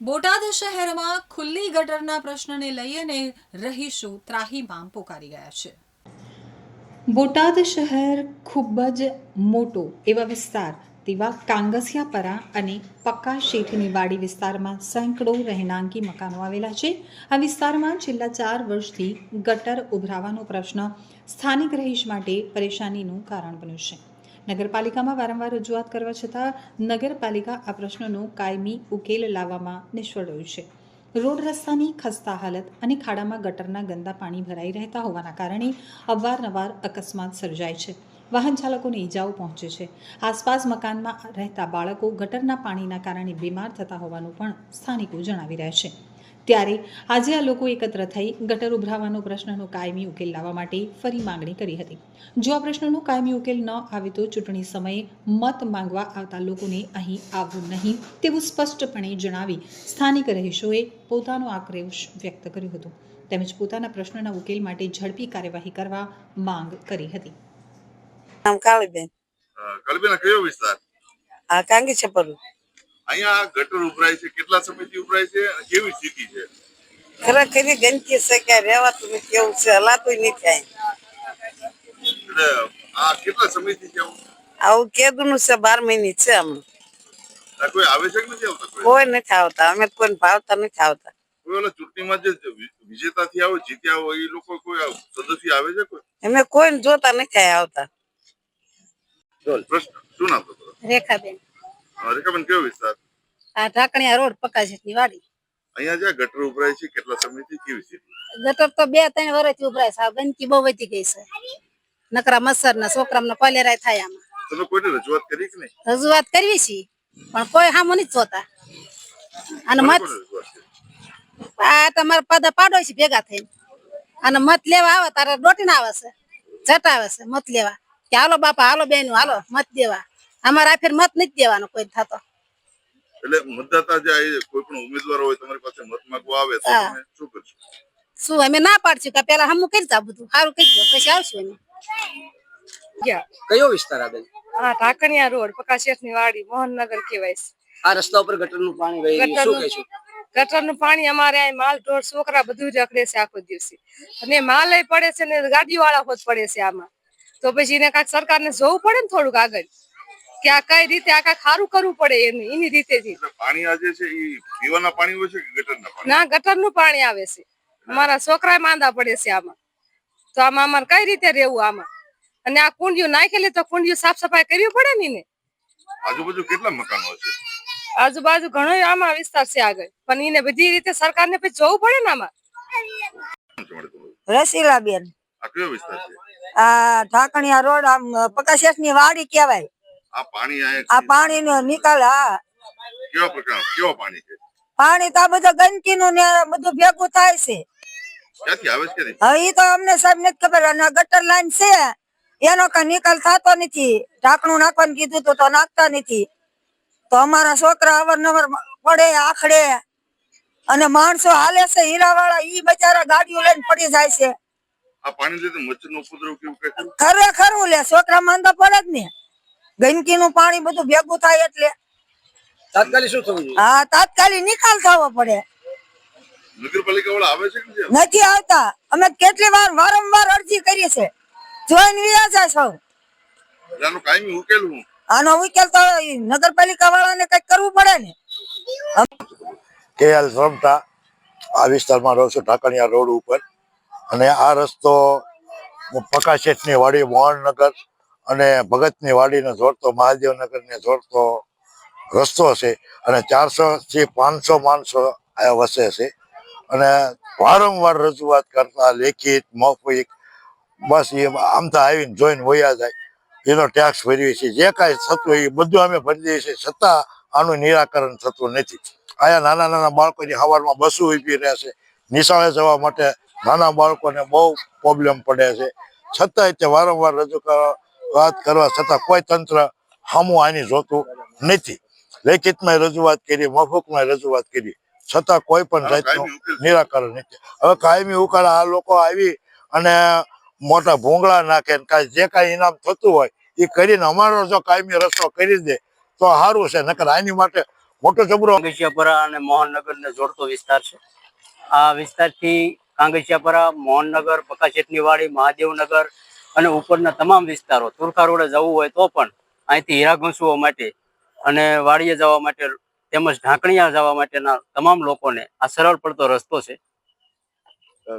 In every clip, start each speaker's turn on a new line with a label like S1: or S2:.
S1: બોટાદ શહેરમાં ખુલ્લી ગટરના પ્રશ્નને લઈ અને રહીશો ત્રાહીમામ પોકારી ગયા છે. બોટાદ શહેર ખૂબ જ મોટો એવા વિસ્તાર, તેવા કાંગસિયાપરા અને પક્કા શેઠની વાડી વિસ્તારમાં સેંકડો રહેણાંકી મકાનો આવેલા છે. આ વિસ્તારમાં છેલ્લા ચાર વર્ષથી ગટર ઉભરાવાનો પ્રશ્ન સ્થાનિક રહીશ માટે પરેશાનીનું કારણ બન્યું છે. નગરપાલિકામાં વારંવાર રજૂઆત કરવા છતાં નગરપાલિકા આ પ્રશ્નનો કાયમી ઉકેલ લાવવામાં નિષ્ફળ રહ્યું છે. રોડ રસ્તાની ખસ્તા હાલત અને ખાડામાં ગટરના ગંદા પાણી ભરાઈ રહેતા હોવાના કારણે અવારનવાર અકસ્માત સર્જાય છે. વાહન ચાલકોને ઈજાઓ પહોંચે છે. આસપાસ મકાનમાં રહેતા બાળકો ગટરના પાણીના કારણે બીમાર થતા હોવાનું પણ સ્થાનિકો જણાવી રહ્યા છે. ત્યારે આજે આ લોકો એકત્ર થઈ ગટર ઉભરાવાનો પ્રશ્નનો કાયમી ઉકેલ લાવવા માટે ફરી માંગણી કરી હતી. જો આ પ્રશ્નનો કાયમી ઉકેલ ન આવે તો ચૂંટણી સમયે મત માંગવા આવતા લોકોને અહીં આવવું નહીં તેવું સ્પષ્ટપણે જણાવી સ્થાનિક રહીશોએ પોતાનો આક્રોશ વ્યક્ત કર્યો હતો. તેમજ પોતાના પ્રશ્નના ઉકેલ માટે ઝડપી કાર્યવાહી કરવા માંગ કરી હતી.
S2: નામ કાળીબેન.
S3: કલબેના કયો વિસ્તાર?
S2: આ કાંગી છે પર
S3: અહીંયા ગટર ઉભરાય છે કેટલા સમયથી ઉભરાય છે કેવી સ્થિતિ છે?
S2: ખરેખર ગંદકી છે કે રહેવાતું નથી એવું છે હલાતું નથી થાય
S3: એટલે આ કેટલા સમયથી છે આવું?
S2: આવું કેદું છે બાર મહિની છે હમણાં.
S3: આ કોઈ આવે છે કે નથી આવતા કોઈ?
S2: કોઈ નથી આવતા અમે કોઈને ભાવતા નથી આવતા.
S3: કોઈ ઓલા ચૂંટણીમાં જે વિજેતા થયા હોય જીત્યા હોય એ લોકો કોઈ આવ- સદસ્ય આવે છે કોઈ?
S2: અમે કોઈને જોતા નથી આવતા.
S3: પ્રશ્ન શું નામ
S4: રેખાબેન.
S3: રેખાબેન કયો વિસ્તાર?
S4: આ ઢાકણિયા રોડ પકાશેની વાડી.
S3: અહીંયા જે ગટર ઉભરાય છે કેટલા સમયથી કેવી છે?
S4: ગટર તો બે ત્રણ વર્ષથી ઉભરાય છે આ ગંદકી બહુ વધી ગઈ છે. નકરા મચ્છર ના છોકરા કોલેરા થાય આમાં.
S3: તમે કોઈને રજૂઆત કરી કે નહીં?
S4: રજૂઆત કરવી છે પણ કોઈ સામું નથી જોતા. અને મત? આ તમારા પદ પાડો છે ભેગા થઈને. અને મત લેવા આવે તારે દોટીને આવે છે જટ આવે છે મત લેવા. કે હાલો બાપા હાલો બેન હાલો મત દેવા. અમારે આ ફેર મત નથી દેવાનો કોઈ થતો.
S3: એટલે મતદાતા જે કોઈ પણ ઉમેદવાર હોય તમારી પાસે મત માંગવા આવે તો તમે શું કરશો?
S4: શું અમે ના પાડશું કે પેલા હમું કરી જા બધું. સારું કરી દો પછી આવશું અમે.
S5: કયો? વિસ્તાર આ બેન
S6: હા ઢાકણિયા રોડ પકાશેઠની વાડી મોહનનગર કહેવાય છે.
S5: આ રસ્તા ઉપર ગટરનું પાણી વહી રહ્યું શું કહેશું
S6: ગટરનું પાણી અમારે અહીં માલ ઢોર છોકરા બધું જ રખડે છે આખો દિવસે. અને માલ પડે છે ને ગાડી વાળા હોત પડે છે આમાં. તો પછી એને કાંઈક સરકારને જોવું પડે ને થોડુંક આગળ. કે આ કઈ રીતે આ કાંઈક સારું કરવું પડે એની એની રીતે જ.
S3: એટલે પાણી આજે છે એ પીવાના પાણી હોય છે કે ગટરના પાણી?
S6: ના ગટરનું પાણી આવે છે. અમારા છોકરા માંદા પડે છે આમાં. તો આમાં અમારે કઈ રીતે રહેવું આમાં? અને આ કુંડિયું નાખેલી તો કુંડિયું સાફ સફાઈ કરવી પડે ને એને?
S3: આજુબાજુ કેટલા મકાનો છે?
S6: આજુબાજુ ઘણો આમાં વિસ્તાર છે આગળ. પણ એને બધી રીતે સરકારને પછી જોવું પડે ને આમાં.
S2: રસીલાબેન.
S3: આ કયો વિસ્તાર છે?
S2: આ ઢાકણિયા રોડ આમ પકાશેઠની વાડી કહેવાય.
S3: આ પાણી આ
S2: આ નિકાલ હા.
S3: કેવા પ્રકાર? કેવા પાણી છે?
S2: પાણી તો બધું ગંદકી નું ને બધું ભેગું થાય છે.
S3: ક્યાંથી આવે છે કે નહીં
S2: હવે ઈ તો અમને સાહેબ નથી ખબર અને ગટર લાઈન છે. એનો કઈ નિકાલ થતો નથી. ઢાંકણું નાખવાનું કીધું તો નાખતા નથી. તો અમારા છોકરા અવારનવાર પડે આખડે. અને માણસો હાલે છે હીરા વાળા ઈ બચારા ગાડીઓ લઈને પડી જાય છે.
S3: આ પાણી લીધે મચ્છર નો ઉપદ્રવ કેવું ખરું?
S2: ખરેખર લે છોકરા માંદા પડે જ ને. ગંદકી નું પાણી બધું ભેગું થાય એટલે
S5: તાત્કાલિક શું થવું જોઈએ?
S2: હા તાત્કાલિક નિકાલ થવો પડે.
S3: નગરપાલિકા વાળા આવે છે કે નથી આવતા?
S2: અમે કેટલી વાર વારંવાર અરજી કરી છે જોઈને વ્યા જાય સૌ.
S3: આનો કાયમી ઉકેલ હું?
S2: આનો ઉકેલ તો નગરપાલિકા વાળાને કંઈક કરવું પડે ને.
S7: કે એલ રમતા આ વિસ્તારમાં રહું છું ઢાકણિયા રોડ ઉપર. અને આ રસ્તો પકાશેઠની વાડી મોહનનગર અને ભગતની વાડીને જોડતો મહાદેવનગરને જોડતો રસ્તો છે અને ચારસોથી પાંચસો માણસો વસે છે. અને વારંવાર રજૂઆત કરતા લેખિત, મૌખિક, બસ એ આમ તો આવીને જોઈને વયા જાય. એનો ટેક્સ ભરીએ છીએ. જે કાંઈ થતું હોય એ બધું અમે ભરી દઈએ છીએ. છતાં આનું નિરાકરણ થતું નથી. આયા નાના નાના બાળકોની હવારમાં બસો ઊભી રહે છે. નિશાળે જવા માટે નાના બાળકોને બહુ પ્રોબ્લેમ પડે છે. છતાંય તે વારંવાર રજૂ કરવા વાત કરવા છતાં કોઈ તંત્ર સામું આની જોતું નથી. લેખિતમાં રજૂઆત કરી મફુકમાં રજૂઆત કરી. છતાં કોઈ પણ જાતનું નિરાકરણ નથી. હવે કાયમી ઉકાળ આ લોકો આવી અને મોટા ભૂંગળા નાખે કાંઈ જે કાંઈ ઇનામ થતું હોય એ કરીને અમારો જો કાયમી રસ્તો કરી દે તો સારું છે. નકર આની માટે
S8: મોટો જબરો
S9: કાંગસિયાપરા અને મોહનનગરને જોડતો વિસ્તાર છે. આ વિસ્તારથી કાંગસિયાપરા મોહનનગર પકાશેટની વાડી મહાદેવનગર અને ઉપરના તમામ વિસ્તારો તુરખા રોડે જવું હોય તો પણ અહીંથી હીરા ઘસવા માટે અને વાડીએ જવા માટે તેમજ ઢાંકણીયા જવા માટેના તમામ લોકોને આ સરળ પડતો રસ્તો છે.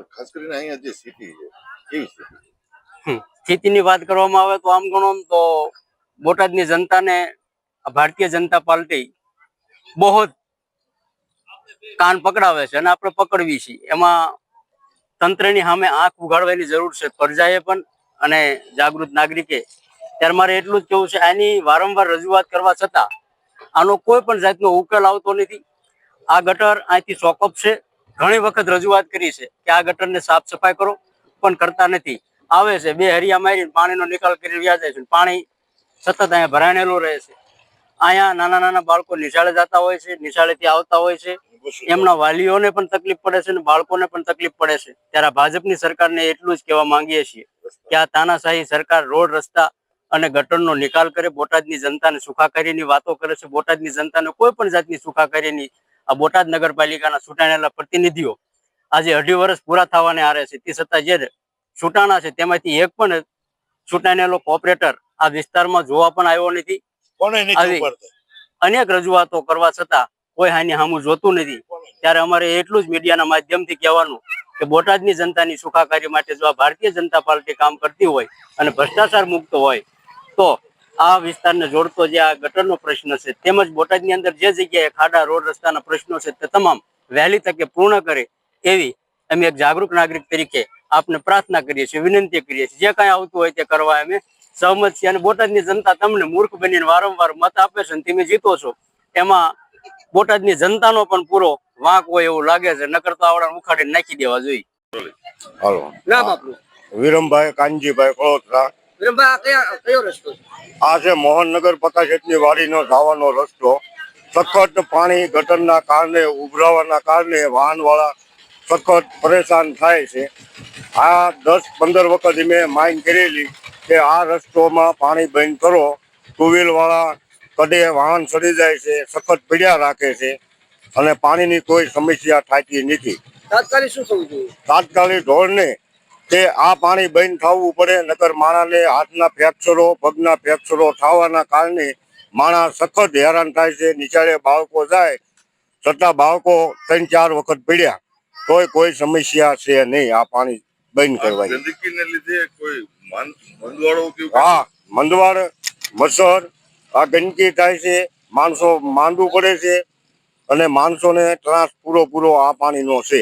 S3: ખાસ કરીને અહીંયા જે સિટી છે કેવી સ્થિતિ
S9: હમ. સ્થિતિની વાત કરવામાં આવે તો આમ ગણો તો બોટાદની જનતાને આ ભારતીય જનતા પાર્ટી બહુ જ કાન પકડાવે છે અને આપણે પકડવી છીએ. એમાં તંત્રની સામે આંખ ઉગાડવાની જરૂર છે. પ્રજાએ પણ અને જાગૃત નાગરિકે. ત્યારે મારે એટલું જ કેવું છે, આની વારંવાર રજૂઆત કરવા છતાં આનો કોઈ પણ જાતનો ઉકેલ આવતો નથી. આ ગટર અહીંથી ચોકઅપ છે. ઘણી વખત રજૂઆત કરી છે કે આ ગટરને સાફ સફાઈ કરો, પણ કરતા નથી. આવે છે, બે હરિયા મારીને પાણીનો નિકાલ કરી રહ્યા જાય છે પાણી સતત અહીંયા ભરાણેલું રહે છે. અહીંયા નાના નાના બાળકો નિશાળે જતા હોય છે, નિશાળેથી આવતા હોય છે. એમના વાલીઓને પણ તકલીફ પડે છે, અને બાળકોને પણ તકલીફ પડે છે. ત્યારે ભાજપની સરકારને એટલું જ કહેવા માંગીએ છીએ. કે આ તાનાશાહી સરકાર રોડ રસ્તા અને ગટરનો નિકાલ કરે. બોટાદની જનતાને સુખાકારીની વાતો કરે છે. બોટાદની જનતાને કોઈ પણ જાતની સુખાકારીની આ બોટાદ નગરપાલિકાના ચૂંટાયેલા પ્રતિનિધિઓ આજે અઢી વર્ષ પૂરા થવાને આરે છે. તે છતાં જે ચૂંટાણા છે તેમાંથી એક પણ ચૂંટાયેલો કોપરેટર આ વિસ્તારમાં જોવા પણ આવ્યો નથી. અનેક રજૂઆતો કરવા છતાં કોઈ હાની સામું જોતું નથી. ત્યારે અમારે એટલું જ મીડિયાના માધ્યમથી કહેવાનું કે બોટાદની જનતાની સુખાકારી માટે જો આ ભારતીય જનતા પાર્ટી કામ કરતી હોય અને ભ્રષ્ટાચાર મુક્ત હોય, તો આ વિસ્તારને જોડતો જે આ ગટરનો પ્રશ્ન છે, તેમજ બોટાદની અંદર જે જગ્યાએ ખાડા, રોડ રસ્તાના પ્રશ્નો છે, તે તમામ વહેલી તકે પૂર્ણ કરે એવી અમે એક જાગૃત નાગરિક તરીકે આપને પ્રાર્થના કરીએ છીએ, વિનંતી કરીએ છીએ. જે કાંઈ આવતું હોય તે કરવા અમે સહમત છીએ અને બોટાદની જનતા તમને મૂર્ખ બનીને વારંવાર મત આપે છે અને તમે જીતો છો. એમાં બોટાદની જનતાનો પણ પૂરો વાંક હોય એવું લાગે છે નકર તો આવડા ઉખાડીને નાખી દેવા જોઈએ.
S8: હાલો.
S5: નામ આપનું
S8: વિરમભાઈ કાનજીભાઈ કળોતરા
S5: વિરમભાઈ આ કયા કયો રસ્તો છે?
S8: આ છે મોહનનગર પકાશેટની વાડીનો જવાનો રસ્તો. સખત પાણી ગટરના કારણે ઉભરાવાના કારણે વાહનવાળા સખત પરેશાન થાય છે. આ દસ પંદર વખત મેં માંગ કરેલી કે આ રસ્તોમાં પાણી બંધ કરો. ટુ વાળા કદે વાહન સડી જાય છે સખત પીડ્યા રાખે છે. અને પાણીની કોઈ સમસ્યા થતી નથી.
S5: તાત્કાલિક શું થવું જોઈએ?
S8: તાત્કાલિક ઢોળને કે આ પાણી બંધ થવું પડે નકર માણાને હાથના ફ્રેક્ચરો પગના ફ્રેક્ચરો થવાના કારણે માણા સખત હેરાન થાય છે. નિચાળે બાળકો જાય છતાં બાળકો ત્રણ ચાર વખત પીડ્યા. કોઈ કોઈ સમસ્યા છે નહીં આ પાણી બંધ કરવાની.
S3: ગંદકીને લીધે કોઈ
S8: હા મંદવાડ મચ્છર આ ગંદકી થાય છે. માણસો માંદું પડે છે. અને માણસોને ત્રાસ પૂરો પૂરો આ પાણીનો છે.